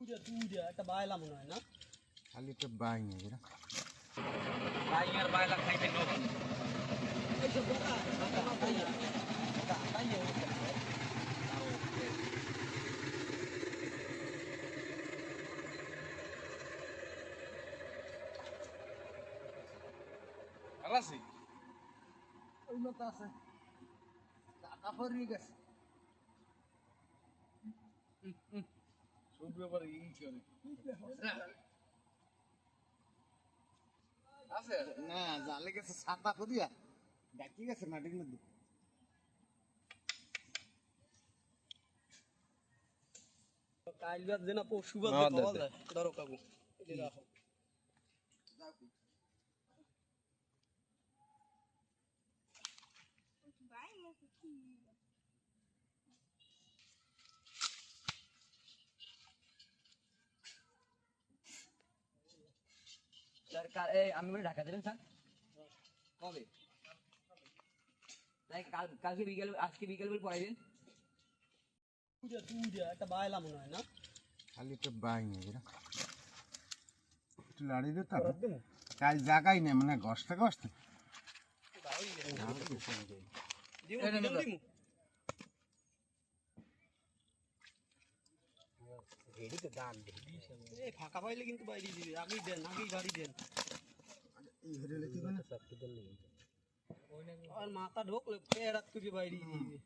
দুইটা দুইটা একটা বাইলা মনে হয় না খালি তো বাই নেই না বাইয়ার বাইলা খাইতে নব এইসব কথা মাথা মাথায় তাই আলাসি ওই মতো আছে টাকা পড়ে গেছে সব ব্যাপারে ই করে আছে না জালে গেছে ছাতা করিয়া ডাকি গেছে মাটির মধ্যে কাল বাদ পাওয়া। যায় ধরো কাকু এই আমি বলে ঢাকা দিলেন স্যার? কবে? তাই কাল কালকে বিকেল আজকে বিকেল বেল পড়াই দিন। দুইটা দুইটা একটা বাইলা মনে হয় না? খালি তো বাই নেই না একটু লাড়ি দিত কাল জায়গাই নেই মানে গসতে গসতে দিমু দিমু। দিমু এই ফাঁকা পাইলে কিন্তু বাইরে দিবে আগেই দেন আগেই গাড়ি দেন। আর মাথা ঢোকলে পেরাত করে বাইরে দিবে।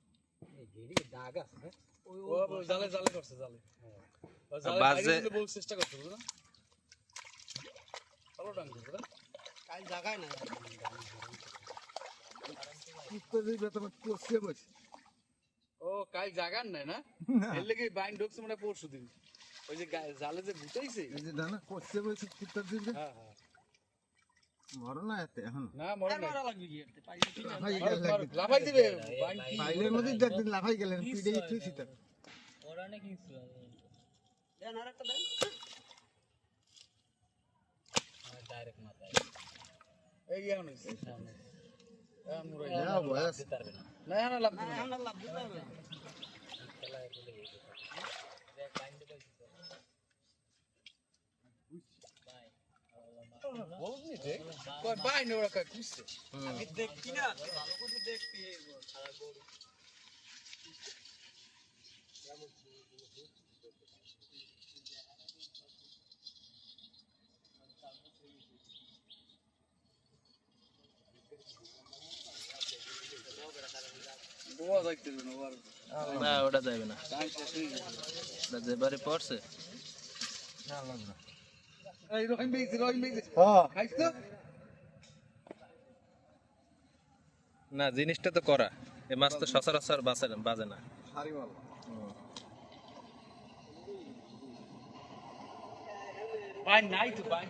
ও ও জালে জালে করছে জালে। বাজে- বল চেষ্টা করছে বুঝছ ভালো ডাং করছে কাল জাগায় না। ও কাল জাগান নাই না? এর লেগে বাইন ঢুকছে মানে পরশু দিন ওই যে জালে যে গুটাইছে এই যে দানা করছে বলছে কুত্তার দিকে হ্যাঁ হ্যাঁ। মরো না এতে এখন? না মরে লাগবে কি লাফাই দিবে। পাইলের মধ্যে লাফাই গেলেন পিড়ে দেন এই হইছে। বয়স। না। লাভ না। দিতে না। বলনি দেখ কই বাইন ওরা কই কুইছে আগে দেখবি না ভালো করে। গোয়া যাইতে না ওটা যাবে না। হয়ে ওটা যেবারে পড়ছে এই রহিম বেইছে রহিম বেইছে হ্যাঁ। খাইছ? তো না জিনিসটা তো করা। এ মাছ তো সচরাচর বাঁচে না বাজে না। সারি নাই তো তো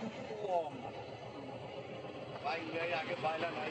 নাই আগে বাইলা নাই।